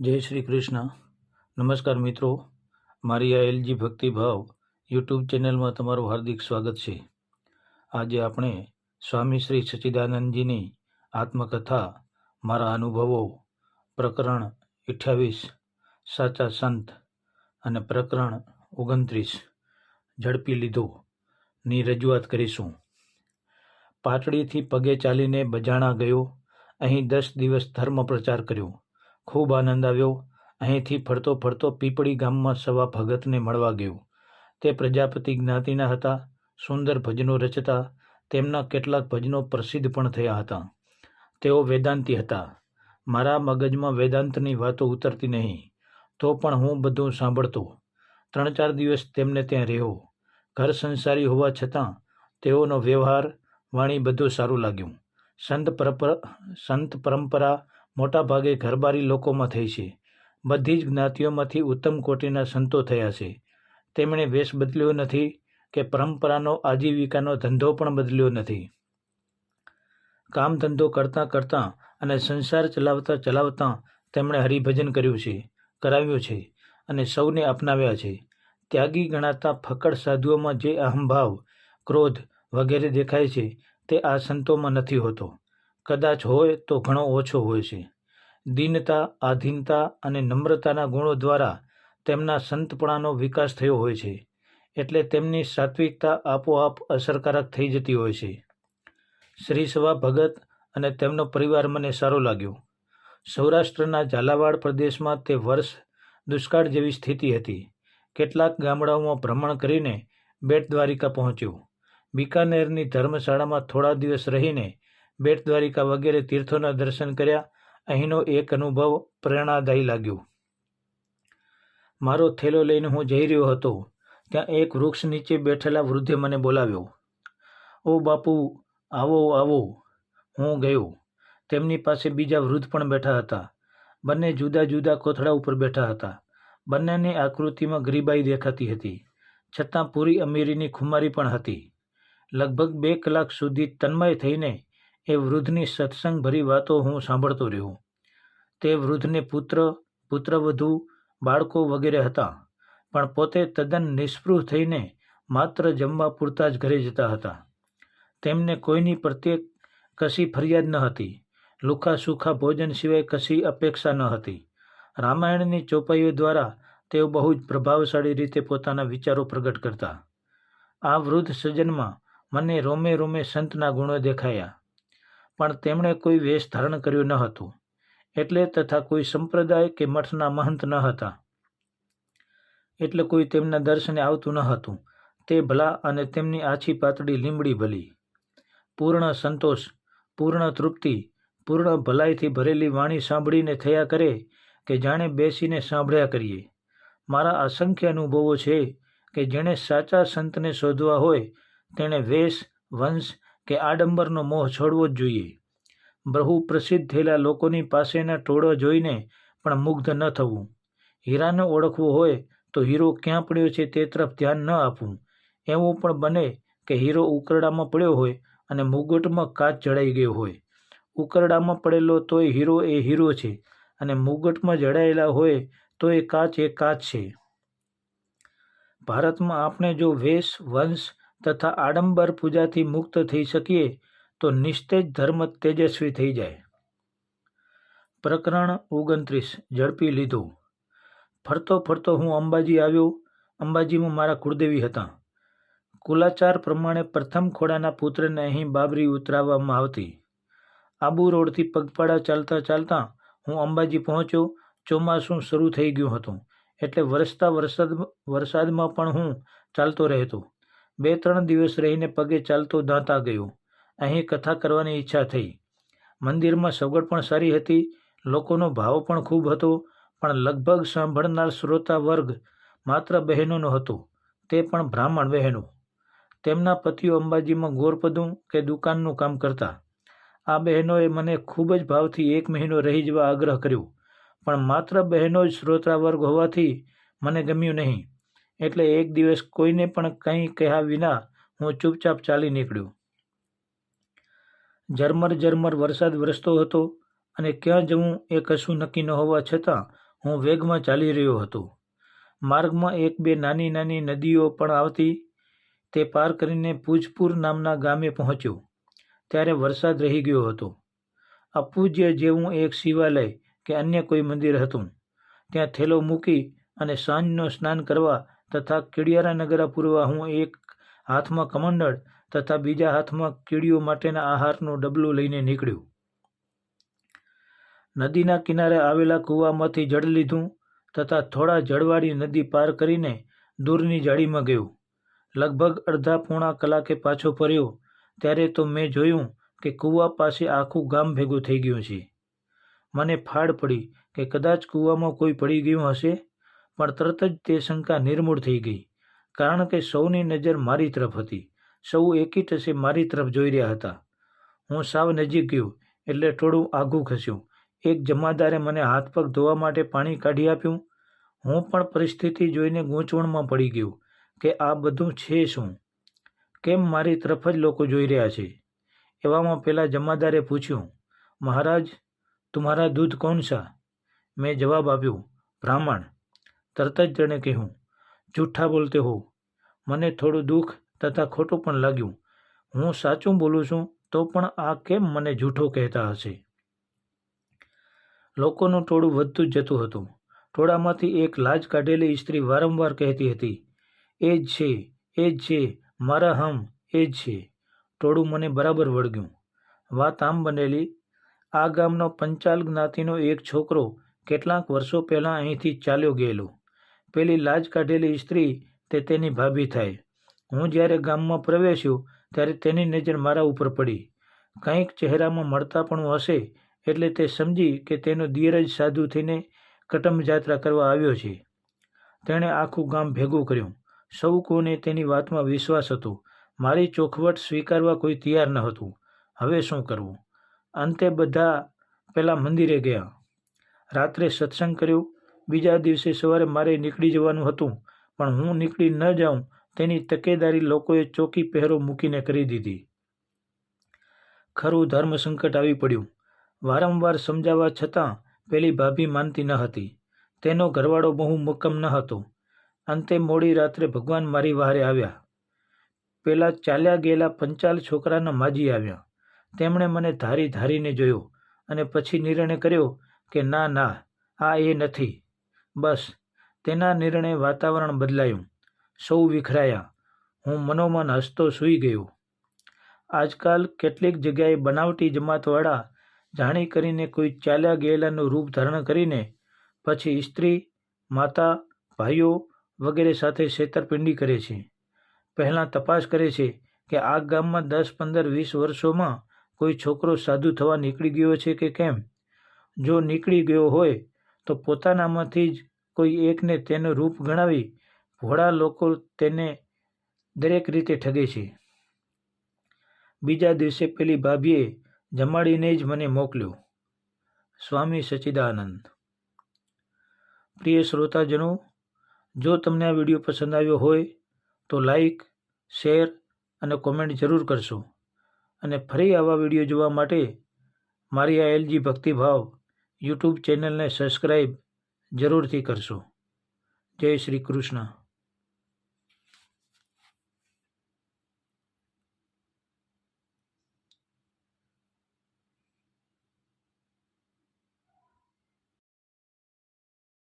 જય શ્રી કૃષ્ણ. નમસ્કાર મિત્રો. મારી આ એલજી ભક્તિભાવ યુટ્યુબ ચેનલમાં તમારું હાર્દિક સ્વાગત છે. આજે આપણે સ્વામી શ્રી સચ્ચિદાનંદજીની આત્મકથા, મારા અનુભવો, પ્રકરણ અઠ્યાવીસ, સાચા સંત અને પ્રકરણ ઓગણત્રીસ, ઝડપી લીધો, ની રજૂઆત કરીશું. પાટડીથી પગે ચાલીને બજાણા ગયો, અહીં દસ દિવસ ધર્મ પ્રચાર કર્યો. ખૂબ આનંદ આવ્યો. અહીંથી ફરતો ફરતો પીપળી ગામમાં સવા ભગતને મળવા ગયો. તે પ્રજાપતિ જ્ઞાતિના હતા, સુંદર ભજનો રચતા, તેમના કેટલાક ભજનો પ્રસિદ્ધ પણ થયા હતા. તેઓ વેદાંતી હતા. મારા મગજમાં વેદાંતની વાતો ઉતરતી નહીં, તો પણ હું બધું સાંભળતો. ત્રણ ચાર દિવસ તેમને ત્યાં રહ્યો. ઘર સંસારી હોવા છતાં તેઓનો વ્યવહાર, વાણી બધું સારું લાગ્યું. સંત પરંપરા સંત પરંપરા મોટાભાગે ઘરબારી લોકોમાં થઈ છે. બધી જ જ્ઞાતિઓમાંથી ઉત્તમ કોટીના સંતો થયા છે. તેમણે વેશ બદલ્યો નથી કે પરંપરાનો આજીવિકાનો ધંધો પણ બદલ્યો નથી. કામ ધંધો કરતાં કરતાં અને સંસાર ચલાવતા ચલાવતા તેમણે હરિભજન કર્યું છે, કરાવ્યું છે અને સૌને અપનાવ્યા છે. ત્યાગી ગણાતા ફકડ સાધુઓમાં જે અહંભાવ, ક્રોધ વગેરે દેખાય છે તે આ સંતોમાં નથી હોતો. કદાચ હોય તો ઘણો ઓછો હોય છે. દીનતા, આધીનતા અને નમ્રતાના ગુણો દ્વારા તેમના સંતપણાનો વિકાસ થયો હોય છે, એટલે તેમની સાત્વિકતા આપોઆપ અસરકારક થઈ જતી હોય છે. શ્રી સવા ભગત અને તેમનો પરિવાર મને સારો લાગ્યો. સૌરાષ્ટ્રના ઝાલાવાડ પ્રદેશમાં તે વર્ષ દુષ્કાળ જેવી સ્થિતિ હતી. કેટલાક ગામડાઓમાં ભ્રમણ કરીને બેટ દ્વારિકા પહોંચ્યું. બિકાનેરની ધર્મશાળામાં થોડા દિવસ રહીને બેટ દ્વારિકા વગેરે તીર્થોના દર્શન કર્યા. અહીંનો એક અનુભવ પ્રેરણાદાયી લાગ્યો. મારો થેલો લઈને હું જઈ રહ્યો હતો. ત્યાં એક વૃક્ષ નીચે બેઠેલા વૃદ્ધે મને બોલાવ્યો. ઓ બાપુ, આવો આવો. હું ગયો. તેમની પાસે બીજા વૃદ્ધ પણ બેઠા હતા. બંને જુદા જુદા કોથળા ઉપર બેઠા હતા. બંનેની આકૃતિમાં ગરીબાઈ દેખાતી હતી. છતાં પૂરી અમીરીની ખુમારી પણ હતી. લગભગ બે કલાક સુધી તન્મય થઈને એ વૃદ્ધની સત્સંગભરી વાતો હું સાંભળતો રહ્યો. તે વૃદ્ધને પુત્ર, પુત્રવધુ, બાળકો વગેરે હતા, પણ પોતે તદ્દન નિષ્પૃહ થઈને માત્ર જમવા પૂરતા જ ઘરે જતા હતા. તેમને કોઈની પ્રત્યે કશી ફરિયાદ ન હતી. લુખા સુખા ભોજન સિવાય કશી અપેક્ષા ન હતી. રામાયણની ચોપાઈઓ દ્વારા તેઓ બહુ જ પ્રભાવશાળી રીતે પોતાના વિચારો પ્રગટ કરતા. આ વૃદ્ધ સજ્જનમાં મને રોમે રોમે સંતના ગુણો દેખાયા. પણ તેમણે કોઈ વેશ ધારણ કર્યું ન હતું, એટલે તથા કોઈ સંપ્રદાય કે મઠના મહંત ન હતા. એટલે કોઈ તેમના દર્શને આવતું ન હતું, તે ભલા અને તેમની આછી પાતળી લીમડી ભલી. પૂર્ણ સંતોષ, પૂર્ણ તૃપ્તિ, પૂર્ણ ભલાઈથી ભરેલી વાણી સાંભળીને થયા કરે કે જાણે બેસીને સાંભળ્યા કરીએ. મારા અસંખ્ય અનુભવો છે કે જેણે સાચા સંતને શોધવા હોય, તેણે વેશ, વંશ કે આડંબરનો મોહ છોડવો જ જોઈએ. બહુ પ્રસિદ્ધ થયેલા લોકોની પાસેના ટોળો જોઈને પણ મુગ્ધ ન થવું. હીરાને ઓળખવો હોય તો હીરો ક્યાં પડ્યો છે તે તરફ ધ્યાન ન આપવું. એવું પણ બને કે હીરો ઉકરડામાં પડ્યો હોય અને મુગટમાં કાચ જડાઈ ગયો હોય. ઉકરડામાં પડેલો તોય હીરો એ હીરો છે અને મુગટમાં જડાયેલા હોય તો એ કાચ એ કાચ છે. ભારતમાં આપણે જો વેશ, વંશ તથા આડંબર પૂજાથી મુક્ત થઈ શકીએ તો નિસ્તેજ ધર્મ તેજસ્વી થઈ જાય. પ્રકરણ ઓગણત્રીસ. ઝડપી લીધો. ફરતો ફરતો હું અંબાજી આવ્યો. અંબાજીમાં મારા કુળદેવી હતા. કુલાચાર પ્રમાણે પ્રથમ ખોડાના પુત્રને અહીં બાબરી ઉતરાવવામાં આવતી. આબુ રોડથી પગપાળા ચાલતા ચાલતા હું અંબાજી પહોંચ્યો. ચોમાસું શરૂ થઈ ગયું હતું. એટલે વરસતા વરસાદ, વરસાદમાં પણ હું ચાલતો રહેતો. બે ત્રણ દિવસ રહીને પગે ચાલતો દાંતા ગયો. અહીં કથા કરવાની ઈચ્છા થઈ. મંદિરમાં સગવડ પણ સારી હતી. લોકોનો ભાવ પણ ખૂબ હતો, પણ લગભગ સાંભળનાર શ્રોતા વર્ગ માત્ર બહેનોનો હતો, તે પણ બ્રાહ્મણ બહેનો. તેમના પતિઓ અંબાજીમાં ગોરપદું કે દુકાનનું કામ કરતા. આ બહેનોએ મને ખૂબ જ ભાવથી એક મહિનો રહી જવા આગ્રહ કર્યો, પણ માત્ર બહેનો જ શ્રોતા વર્ગ હોવાથી મને ગમ્યું નહીં. એટલે એક દિવસ કોઈને પણ કંઈ કહ્યા વિના હું ચૂપચાપ ચાલી નીકળ્યો. ઝરમર ઝરમર વરસાદ વરસતો હતો અને ક્યાં જવું એ કશું નક્કી ન હોવા છતાં હું વેગમાં ચાલી રહ્યો હતો. માર્ગમાં એક બે નાની નાની નદીઓ પણ આવતી તે પાર કરીને પૂજપુર નામના ગામે પહોંચ્યો. ત્યારે વરસાદ રહી ગયો હતો. અપૂજ્ય જેવું એક શિવાલય કે અન્ય કોઈ મંદિર હતું. ત્યાં થેલો મૂકી અને સાંજનો સ્નાન કરવા તથા કેડિયારા નગરા પૂરવા હું એક હાથમાં કમંડળ તથા બીજા હાથમાં કીડીઓ માટેના આહારનું ડબલું લઈને નીકળ્યું. નદીના કિનારે આવેલા કૂવામાંથી જળ લીધું તથા થોડા જળવાળી નદી પાર કરીને દૂરની જાળીમાં ગયું. લગભગ અડધા પોણા કલાકે પાછો ફર્યો ત્યારે તો મેં જોયું કે કૂવા પાસે આખું ગામ ભેગું થઈ ગયું છે. મને ફાડ પડી કે કદાચ કૂવામાં કોઈ પડી ગયું હશે? પણ તરત જ તે શંકા નિર્મૂળ થઈ ગઈ, કારણ કે સૌની નજર મારી તરફ હતી. સૌ એકી ટસે મારી તરફ જોઈ રહ્યા હતા. હું સાવ નજીક ગયો, એટલે થોડું આઘું ખસ્યું. એક જમાદારે મને હાથ પગ ધોવા માટે પાણી કાઢી આપ્યું. હું પણ પરિસ્થિતિ જોઈને ગૂંચવણમાં પડી ગયો કે આ બધું છે શું? કેમ મારી તરફ જ લોકો જોઈ રહ્યા છે? એવામાં પેલા જમાદારે પૂછ્યું, મહારાજ, તુમ્હારા દૂધ કોણ સા? મેં જવાબ આપ્યો, બ્રાહ્મણ. તરત જ તેણે કહ્યું જૂઠા બોલતે હો. મને થોડું દુઃખ તથા ખોટું પણ લાગ્યું. હું સાચું બોલું છું તો પણ આ કેમ મને જૂઠો કહેતા હશે? લોકોનું ટોળું વધતું જતું હતું. ટોળામાંથી એક લાજ કાઢેલી સ્ત્રી વારંવાર કહેતી હતી, એ જ છે, એ જ છે, મારા હમ, એ જ છે. ટોળું મને બરાબર વળગ્યું. વાત આમ બનેલી, આ ગામનો પંચાલ જ્ઞાતિનો એક છોકરો કેટલાક વર્ષો પહેલાં અહીંથી ચાલ્યો ગયેલો. પેલી લાજ કાઢેલી સ્ત્રી તે તેની ભાભી થાય હું જ્યારે ગામમાં પ્રવેશ્યો ત્યારે તેની નજર મારા ઉપર પડી. કંઈક ચહેરામાં મળતાપણું હશે એટલે તે સમજી કે તેનો દિયરજ સાધુ થઈને કટમ જાત્રા કરવા આવ્યો છે. તેણે આખું ગામ ભેગું કર્યું. સૌ કોને તેની વાતમાં વિશ્વાસ હતો. મારી ચોખવટ સ્વીકારવા કોઈ તૈયાર ન હતું. હવે શું કરવું? અંતે બધા પહેલાં મંદિરે ગયા. રાત્રે સત્સંગ કર્યો. બીજા દિવસે સવારે મારે નીકળી જવાનું હતું, પણ હું નીકળી ન જાઉં, તેની તકેદારી લોકોએ ચોકી પહેરો મૂકીને કરી દીધી. ખરું, ધર્મ સંકટ આવી પડ્યું. વારંવાર સમજાવવા છતાં પેલી ભાભી માનતી ન હતી. તેનો ઘરવાળો બહુ મક્કમ ન હતો. અંતે મોડી રાત્રે ભગવાન મારી વહારે આવ્યા. પેલા ચાલ્યા ગયેલા પંચાલ છોકરાના માજી આવ્યા. તેમણે મને ધારી ધારીને જોયો અને પછી નિર્ણય કર્યો કે ના ના, આ એ નથી. બસ, તેના નિર્ણય વાતાવરણ બદલાયું. સૌ વિખરાયા. હું મનોમન હસતો સૂઈ ગયો. આજકાલ કેટલીક જગ્યાએ બનાવટી જમાતવાળા જાણી કરીને કોઈ ચાલ્યા ગયેલાનું રૂપ ધારણ કરીને પછી સ્ત્રી, માતા, ભાઈઓ વગેરે સાથે છેતરપિંડી કરે છે. પહેલાં તપાસ કરે છે કે આ ગામમાં દસ, પંદર, વીસ વર્ષોમાં કોઈ છોકરો સાધુ થવા નીકળી ગયો છે કે કેમ? જો નીકળી ગયો હોય તો પોતાનામાંથી જ કોઈ એકને તેનું રૂપ ગણાવી ભોળા લોકો તેને દરેક રીતે ઠગે છે. બીજા દિવસે પેલી ભાભીએ જમાડીને જ મને મોકલ્યો. સ્વામી સચ્ચિદાનંદ પ્રિય શ્રોતાજનો, જો તમને આ વીડિયો પસંદ આવ્યો હોય, તો લાઈક, શેર અને કોમેન્ટ જરૂર કરશો. અને ફરી આવા વીડિયો જોવા માટે મારી આ એલજી ભક્તિભાવ યુટ્યુબ ચેનલને સબસ્ક્રાઈબ જરૂરથી કરશો. જય શ્રી કૃષ્ણ.